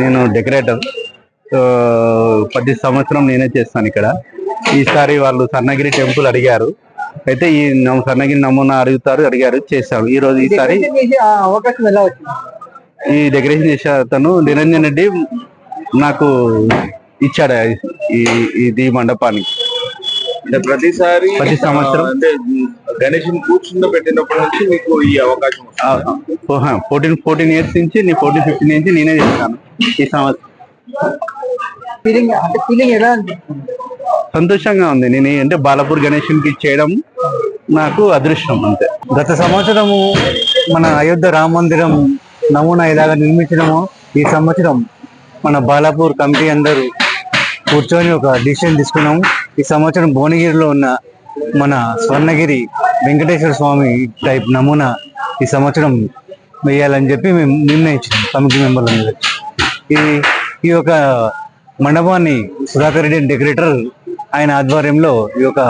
నేను decorator. So ప్రతి సంవత్సరం నేనే చేస్తాను ఇక్కడ. ఈసారి వాళ్ళు సన్నగిరి టెంపుల్ అడిగారు. అయితే ఈ సన్నగిరి నమూనా అడుగుతారు అడిగారు చేశాను ఈ రోజు ఈసారి ఈ డెకరేషన్ చేసే అతను నిరంజన్ రెడ్డి నాకు ఇచ్చాడు ఈ ఇది మండపానికి అంటే ప్రతిసారి ప్రతి సంవత్సరం. అంటే గణేష్ కూర్చుండ పెట్టినప్పటి నుంచి మీకు ఈ అవకాశం వస్తుంది. ఫోర్టీన్ ఫోర్టీన్ ఇయర్స్ నుంచి నేను ఫోర్టీన్ ఫిఫ్టీన్ నుంచి నేనే చేస్తాను. ఈ సంవత్సరం. ఫీలింగ్ అంటే ఫీలింగ్ ఎలా అనిపిస్తుంది? సంతోషంగా ఉంది. నేను అంటే బాలపూర్ గణేషునికి చేయడం నాకు అదృష్టం అంతే. గత సంవత్సరము మన అయోధ్య రామ మందిరం నమూనా ఇలాగ నిర్మించడము ఈ సంవత్సరం మన బాలాపూర్ కమిటీ అందరూ కూర్చొని ఒక డిసిషన్ తీసుకున్నాము. ఈ సంవత్సరం భువనగిరిలో ఉన్న మన స్వర్ణగిరి వెంకటేశ్వర స్వామి టైప్ నమూనా ఈ సంవత్సరం వేయాలని చెప్పి మేము నిర్ణయించాం. కమిటీ మెంబర్ల మీద ఈ ఈ యొక్క మండపాన్ని సుధాకర్ రెడ్డి డెకరేటర్ ఆయన ఆధ్వర్యంలో ఈ యొక్క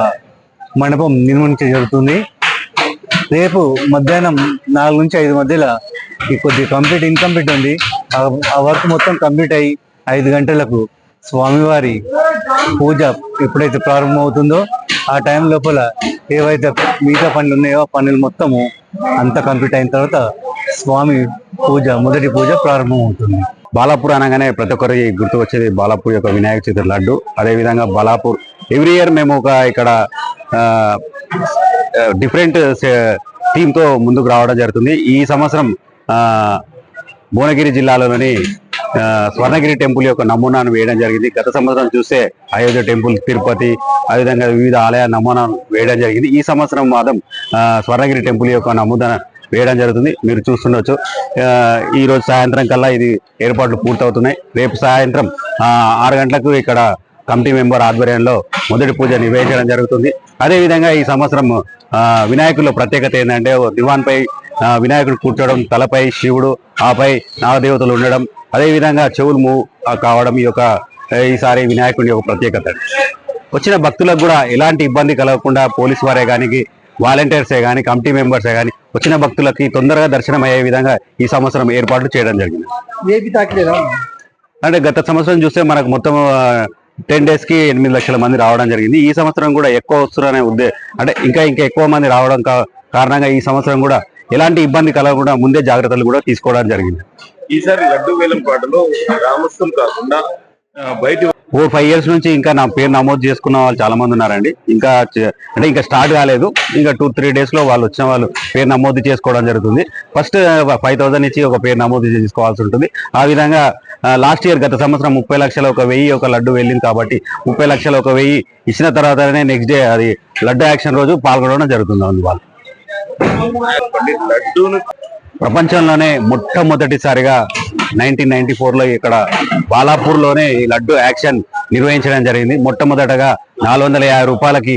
మండపం నిర్మించడం జరుగుతుంది. రేపు మధ్యాహ్నం నాలుగు నుంచి ఐదు మధ్యలో ఈ కొద్ది కంప్లీట్ ఇన్కంప్లీట్ ఉంది. ఆ- వర్క్ మొత్తం కంప్లీట్ అయ్యి ఐదు గంటలకు స్వామివారి పూజ ఎప్పుడైతే ప్రారంభమవుతుందో ఆ టైం లోపల ఏవైతే మిగతా పనులు ఉన్నాయో ఆ పనులు మొత్తము అంతా కంప్లీట్ అయిన తర్వాత స్వామి పూజ మొదటి పూజ ప్రారంభమవుతుంది. బాలాపూర్ అనగానే ప్రతి ఒక్కరికి గుర్తు వచ్చేది బాలాపూర్ యొక్క వినాయక చవితి లడ్డు. అదే విధంగా బాలాపూర్ ఎవ్రీ ఇయర్ మేము ఒక ఇక్కడ డిఫరెంట్ థీమ్తో ముందుకు రావడం జరుగుతుంది. ఈ సంవత్సరం భువనగిరి జిల్లాలోని స్వర్ణగిరి టెంపుల్ యొక్క నమూనాను వేయడం జరిగింది. గత సంవత్సరం చూస్తే అయోధ్య టెంపుల్ తిరుపతి అదేవిధంగా వివిధ ఆలయ నమూనాను వేయడం జరిగింది. ఈ సంవత్సరం మాత్రం స్వర్ణగిరి టెంపుల్ యొక్క నమూనా వేయడం జరుగుతుంది. మీరు చూస్తుండొచ్చు. ఈరోజు ఈ రోజు సాయంత్రం కల్లా ఇది ఏర్పాట్లు పూర్తవుతున్నాయి. రేపు సాయంత్రం ఆ, ఆరు గంటలకు ఇక్కడ కమిటీ మెంబర్ ఆధ్వర్యంలో మొదటి పూజ నిర్వహించడం జరుగుతుంది. అదే విధంగా ఈ సంవత్సరం ఆ, వినాయకుల్లో ప్రత్యేకత ఏంటంటే ఓ దివాన్ పై ఆ, వినాయకుడు కూర్చోవడం తలపై శివుడు ఆపై నాగదేవతలు ఉండడం అదే విధంగా చెవులు మూవ్ కావడం ఈ యొక్క ఈసారి వినాయకుడి యొక్క ప్రత్యేకత. వచ్చిన భక్తులకు కూడా ఎలాంటి ఇబ్బంది కలగకుండా పోలీస్ వారే కానీ వాలంటీర్సే కానీ కమిటీ మెంబర్సే కానీ వచ్చిన భక్తులకి తొందరగా దర్శనం అయ్యే విధంగా ఈ సంవత్సరం ఏర్పాట్లు చేయడం జరిగింది. ఏపీ తాకిలేదా? అంటే గత సంవత్సరం చూస్తే మనకు మొత్తం టెన్ డేస్కి ఎనిమిది లక్షల మంది రావడం జరిగింది. ఈ సంవత్సరం కూడా ఎక్కువ వస్తున్నారనే ఉద్దే అంటే ఇంకా ఇంకా ఎక్కువ మంది రావడం కా- కారణంగా ఈ సంవత్సరం కూడా ఎలాంటి ఇబ్బంది కలగకుండా ముందే జాగ్రత్తలు కూడా తీసుకోవడం జరిగింది. ఈసారి లడ్డు వేలం పాటలో గ్రామస్తులు కాకుండా బయట ఫోర్ ఫైవ్ ఇయర్స్ నుంచి ఇంకా నా పేరు నమోదు చేసుకున్న వాళ్ళు చాలా మంది ఉన్నారండి. ఇంకా అంటే ఇంకా స్టార్ట్ కాలేదు. ఇంకా టూ త్రీ డేస్లో వాళ్ళు వచ్చిన వాళ్ళు పేరు నమోదు చేసుకోవడం జరుగుతుంది. ఫస్ట్ ఫైవ్ థౌసండ్ ఇచ్చి ఒక పేరు నమోదు చేసుకోవాల్సి ఉంటుంది. ఆ విధంగా లాస్ట్ ఇయర్ గత సంవత్సరం ముప్పై లక్షల ఒక వెయ్యి ఒక లడ్డు వెళ్ళింది కాబట్టి ముప్పై లక్షల ఒక వెయ్యి ఇచ్చిన తర్వాతనే నెక్స్ట్ డే అది లడ్డు యాక్షన్ రోజు పాల్గొనడం జరుగుతుంది అందువల్ల ప్రపంచంలోనే మొట్టమొదటిసారిగా నైన్టీన్ నైన్టీ ఫోర్లో ఇక్కడ బాలాపూర్లోనే ఈ లడ్డు యాక్షన్ నిర్వహించడం జరిగింది. మొట్టమొదటగా నాలుగు వందల యాభై రూపాయలకి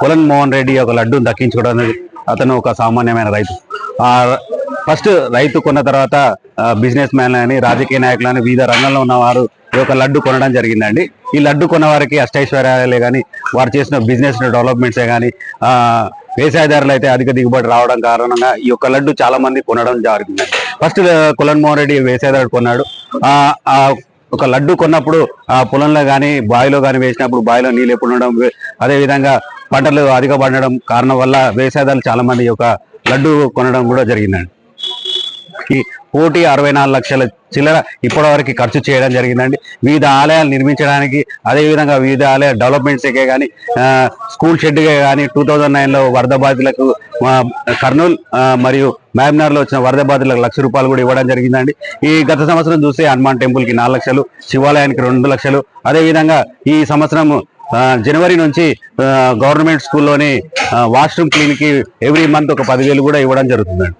కులన్ మోహన్ రెడ్డి ఒక లడ్డూని దక్కించుకోవడం అనేది అతను ఒక సామాన్యమైన రైతు. ఆ ఫస్ట్ రైతు కొన్న తర్వాత బిజినెస్ మ్యాన్ అని రాజకీయ నాయకులు అని వివిధ రంగంలో ఉన్నవారు ఈ యొక్క లడ్డు కొనడం జరిగిందండి. ఈ లడ్డు కొన్న వారికి అష్టైశ్వర్యాలే కానీ వారు చేసిన బిజినెస్ డెవలప్మెంట్సే కానీ వ్యవసాయదారులు అయితే అధిక దిగుబడి రావడం కారణంగా ఈ యొక్క లడ్డు చాలా మంది కొనడం జరిగింది ఫస్ట్ కులన్ మోహన్ రెడ్డి వ్యవసాయదారుడు కొన్నాడు. ఆ ఒక లడ్డు కొన్నప్పుడు ఆ పొలంలో కానీ బావిలో కానీ వేసినప్పుడు బావిలో నీళ్ళు ఎప్పుడు ఉండడం అదేవిధంగా అదే విధంగా పంటలు అధిక పండడం కారణం వల్ల వ్యవసాయదారులు చాలా మంది యొక్క లడ్డు కొనడం కూడా జరిగిందండి. ఈ కోటి అరవై నాలుగు లక్షల చిల్లర ఇప్పటివరకు ఖర్చు చేయడం జరిగిందండి. వివిధ ఆలయాలు నిర్మించడానికి అదే విధంగా వివిధ ఆలయ డెవలప్మెంట్స్కే కానీ స్కూల్ షెడ్కే కానీ టూ థౌజండ్ నైన్లో వరద బాధితులకు కర్నూలు మరియు మహబూబ్నగర్లో వచ్చిన వరద బాధితులకు లక్ష రూపాయలు కూడా ఇవ్వడం జరిగిందండి. ఈ గత సంవత్సరం చూస్తే హనుమాన్ టెంపుల్కి నాలుగు లక్షలు శివాలయానికి రెండు లక్షలు. అదే విధంగా ఈ సంవత్సరం ఆ, జనవరి నుంచి గవర్నమెంట్ స్కూల్లోని వాష్రూమ్ క్లీన్కి ఎవ్రీ మంత్ ఒక పదివేలు కూడా ఇవ్వడం జరుగుతుందండి.